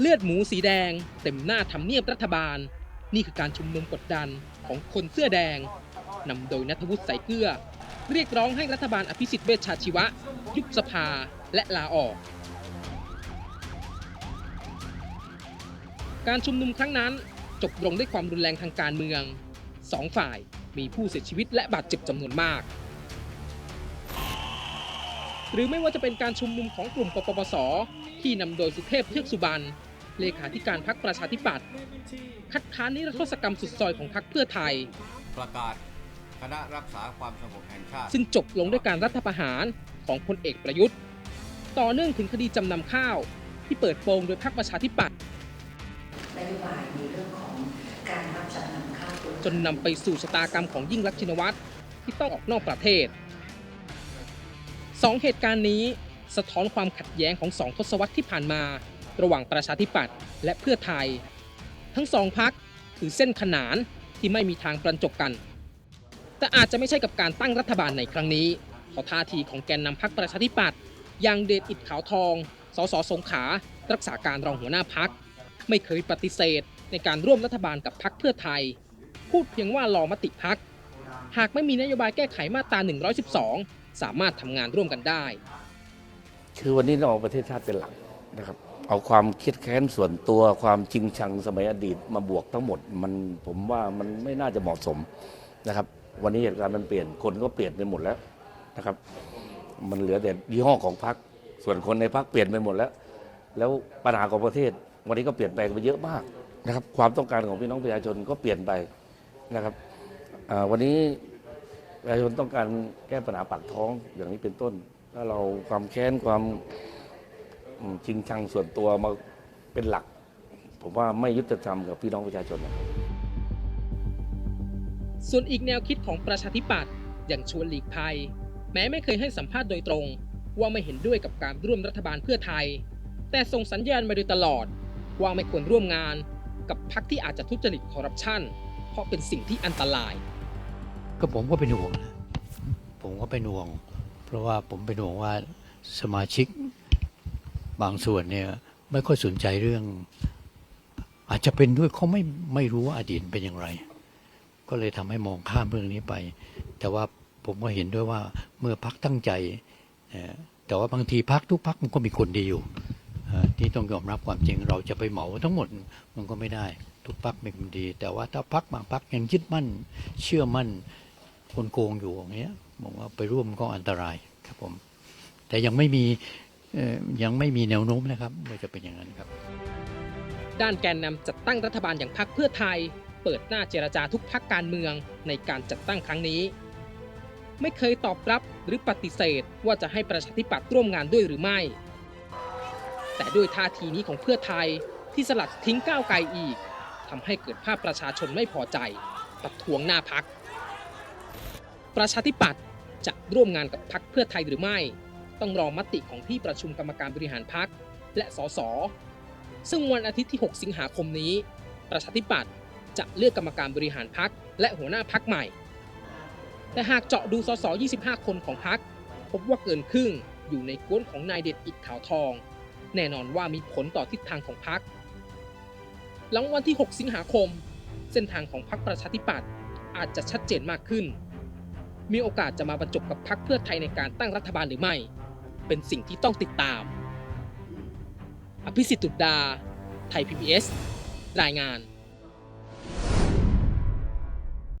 เลือดหมูสีแดง เต็มหน้าทำเนียบรัฐบาล นี่คือการชุมนุมกดดันของคนเสื้อแดงนำโดยนัทวุฒิใสายเกลือ เรียกร้องให้รัฐบาลอภิสิทธิ์เวชชาชีวะ ยุบสภาและลาออก การชุมนุมครั้งนั้นจบลงด้วยความรุนแรงทางการเมืองสองฝ่ายมีผู้เสียชีวิตและบาดเจ็บจำนวนมาก หรือไม่ว่าจะเป็นการชุมนุมของกลุ่มปปปส ที่นำโดยสุเทพเทือกสุบรรณเลขาธิการพรรคประชาธิปัตย์คัดค้านนิรโทษกรรมสุดซอยของพรรคเพื่อไทย ประกาศคณะรักษาความสงบแห่งชาติ ซึ่งจบลงด้วยการรัฐประหารของพลเอกประยุทธ์ ต่อเนื่องถึงคดีจำนำข้าว ที่เปิดโปงโดยพรรคประชาธิปัตย์นโยบายในเรื่องของการรับจำนำข้าวจนนำไปสู่ชะตากรรมของยิ่งรักษณ์ชินวัตรที่ต้องออกนอกประเทศสองเหตุการณ์นี้ สะท้อนความขัดแย้งของสองทศวรรษที่ผ่านมา ระหว่างประชาธิปัตย์และเพื่อไทย ทั้งสองพักคือเส้นขนานที่ไม่มีทางประจบกัน แต่อาจจะไม่ใช่กับการตั้งรัฐบาลในครั้งนี้เพราะท่าทีของแกนนำพักประชาธิปัตย์อย่างเดชอิดขาวทอง สสสงขา รักษาการรองหัวหน้าพัก ไม่เคยปฏิเสธในการร่วมรัฐบาลกับพักเพื่อไทย พูดเพียงว่ารอมติพัก หากไม่มีนโยบายแก้ไขมาตรา 112 สามารถทำงานร่วมกันได้ คือวันนี้เราเอาประเทศชาติเป็นหลักนะครับ เอาความคิดแค้นส่วนตัวความจริงชังสมัยอดีตมาบวกทั้งหมด มันผมว่ามันไม่น่าจะเหมาะสมนะครับ วันนี้เหตุการณ์มันเปลี่ยนคนก็เปลี่ยนไปหมดแล้วนะครับ มันเหลือแต่ยี่ห้อของพรรคส่วนคนในพรรคเปลี่ยนไปหมดแล้ว แล้วปัญหาของประเทศ วันนี้ก็เปลี่ยนแปลงไปเยอะมากนะครับ ความต้องการของพี่น้องประชาชนก็เปลี่ยนไปนะครับวันนี้ประชาชนต้องการแก้ปัญหาปากท้องอย่างนี้เป็นต้น ถ้าเราความแค้นความอืมจริงชังส่วนตัวมาเป็นหลัก ผมว่าไม่ยุติธรรมกับพี่น้องประชาชนนะครับส่วนอีกแนวคิดของประชาธิปัตย์อย่างชวนหลีกภัย แม้ไม่เคยให้สัมภาษณ์โดยตรง ว่าไม่เห็นด้วยกับการร่วมรัฐบาลเพื่อไทย แต่ส่งสัญญาณมาโดยตลอด ว่าไม่ควรร่วมงานกับพรรคที่อาจจะทุจริตคอร์รัปชันเพราะเป็นสิ่งที่อันตราย ก็ผมก็เป็นห่วงนะผมก็เป็นห่วงเพ ราะว่าผมเป็นห่วงว่าสมาชิกบางส่วนเนี่ยไม่ค่อยสนใจเรื่อง อาจจะเป็นด้วยเขาไม่ไม่รู้ว่าอดีตเป็นอย่างไร ก็เลยทำให้มองข้ามเรื่องนี้ไป แต่ว่าผมก็เห็นด้วยว่าเมื่อพักตั้งใจ แต่ว่าบางทีพักทุกพักมันก็มีคนดีอยู่ที่ต้องยอมรับความจริงเราจะไปเหมาทั้งหมดมันก็ไม่ได้ ทุกพักมีคนดี แต่ว่าถ้าพักบางพักยังยึดมั่น เชื่อมั่นคนโกงอยู่อย่างเงี้ย ผมว่าไปร่วมก็อันตรายครับผม แต่ยังไม่มียังไม่มีแนวโน้มนะครับว่าจะเป็นอย่างนั้นครับ ด้านแกนนำจัดตั้งรัฐบาลอย่างพรรคเพื่อไทย เปิดหน้าเจรจาทุกพรรคการเมืองในการจัดตั้งครั้งนี้ ไม่เคยตอบรับหรือปฏิเสธว่าจะให้ประชาธิปัตย์ร่วมงานด้วยหรือไม่ แต่ด้วยท่าทีนี้ของเพื่อไทยที่สลัดทิ้งก้าวไกลอีกทำให้เกิดภาพประชาชนไม่พอใจ ประท้วงหน้าพัก ประชาธิปัตย์ จะร่วมงานกับพรรคเพื่อไทยหรือไม่ ต้องรอมติของที่ประชุมกรรมการบริหารพรรคและสสซึ่งวันอาทิตย์ที่ 6 สิงหาคมนี้ ประชาธิปัตย์จะเลือกกรรมการบริหารพักและหัวหน้าพักใหม่ แต่หากเจาะดูสส 25 คนของพักพบว่าเกินครึ่งอยู่ในก้นของนายเด็ดอิดขาวทอง แน่นอนว่ามีผลต่อทิศทางของพัก หลังวันที่ 6 สิงหาคม เส้นทางของพักประชาธิปัตย์อาจจะชัดเจนมากขึ้น มีโอกาสจะมาบรรจบกับพักเพื่อไทยในการตั้งรัฐบาลหรือไม่ เป็นสิ่งที่ต้องติดตาม อภิสิทธิ์ตุดดาไทย PBS รายงาน